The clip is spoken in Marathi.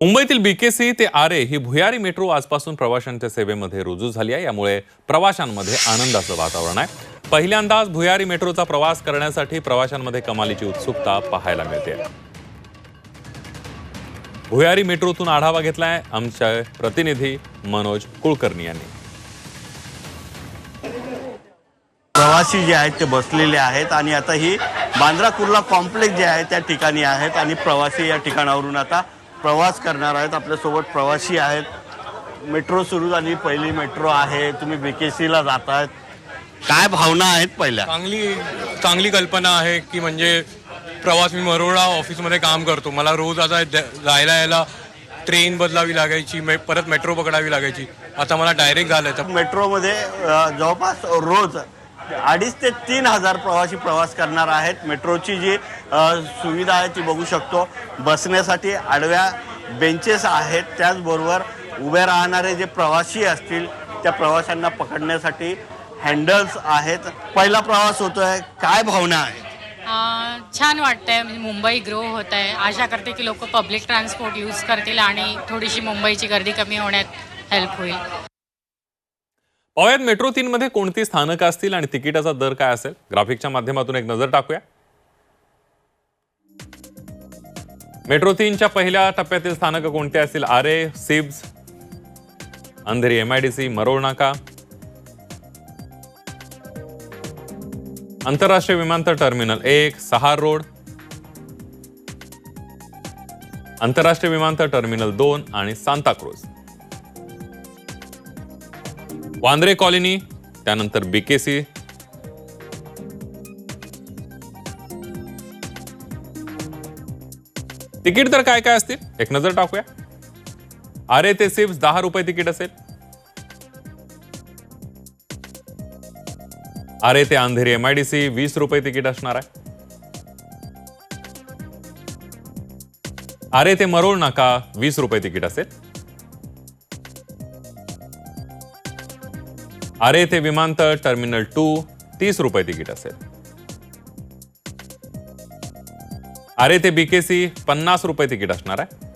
मुंबईतील बीकेसी ते आरे ही भुयारी मेट्रो आजपासून प्रवाशांच्या सेवेमध्ये रुजू झाली आहे. यामुळे प्रवाशांमध्ये आनंदाचं वातावरण आहे. पहिल्यांदाच भुयारी मेट्रोचा प्रवास करण्यासाठी प्रवाशांमध्ये कमालीची उत्सुकता पाहायला मिळते. भुयारी मेट्रोतून आढावा घेतलाय आमच्या प्रतिनिधी मनोज कुलकर्णी यांनी. प्रवासी जे आहेत ते बसलेले आहेत आणि आता ही बांद्रा कुर्ला कॉम्प्लेक्स जे आहे त्या ठिकाणी आहेत आणि प्रवासी या ठिकाणावरून आता प्रवास करणार आहेत आपल्यासोबत प्रवासी आहेत. मेट्रो सुरू झाली पहिली मेट्रो आहे. तुम्ही बीकेसीला जात आहेत काय भावना आहेत पहिल्या? चांगली चांगली कल्पना आहे की म्हणजे प्रवास मी मरोडा ऑफिसमध्ये काम करतो. मला रोज आता जायला यायला ट्रेन बदलावी लागायची मे- परत मेट्रो पकडावी लागायची. आता मला डायरेक्ट झालं तर मेट्रोमध्ये जवळपास रोज अडीच ते तीन हजार प्रवासी प्रवास करणार आहेत. मेट्रोची जी सुविधा आहे ती बघू शकतो. बसण्यासाठी आडव्या बेंचेस आहेत. त्याचबरोबर उभे राहणारे जे प्रवासी असतील त्या प्रवाशांना पकडण्यासाठी हँडल्स आहेत. पहिला प्रवास होतोय. काय भावना आहे? छान वाटतंय. म्हणजे मुंबई ग्रो होत आहे आशा करते की लोक पब्लिक ट्रान्सपोर्ट यूज करतील आणि थोडीशी मुंबईची गर्दी कमी होण्यात हेल्प होईल. पाहुयात मेट्रो तीनमध्ये कोणती स्थानकं असतील आणि तिकिटाचा दर काय असेल? ग्राफिकच्या माध्यमातून एक नजर टाकूया. मेट्रो तीनच्या पहिल्या टप्प्यातील स्थानकं कोणती असतील? आरे सिब्स अंधेरी एमआयडीसी मरोळ नाका आंतरराष्ट्रीय विमानतळ टर्मिनल एक सहार रोड. आंतरराष्ट्रीय विमानतळ टर्मिनल दोन आणि सांताक्रूज वांद्रे कॉलनी त्यानंतर बीकेसी तिकीट तर काय काय असतील? एक नजर टाकूया. आरे ते सिप्स दहा रुपये तिकीट असेल. आरे ते अंधेरी एमआयडीसी वीस रुपये तिकीट असणार आहे. आरे ते मरोळ नाका वीस रुपये तिकीट असेल. आरे ते विमानतळ टर्मिनल टू तीस रुपये तिकीट असेल. आरे ते बीकेसी पन्नास रुपये तिकीट असणार आहे.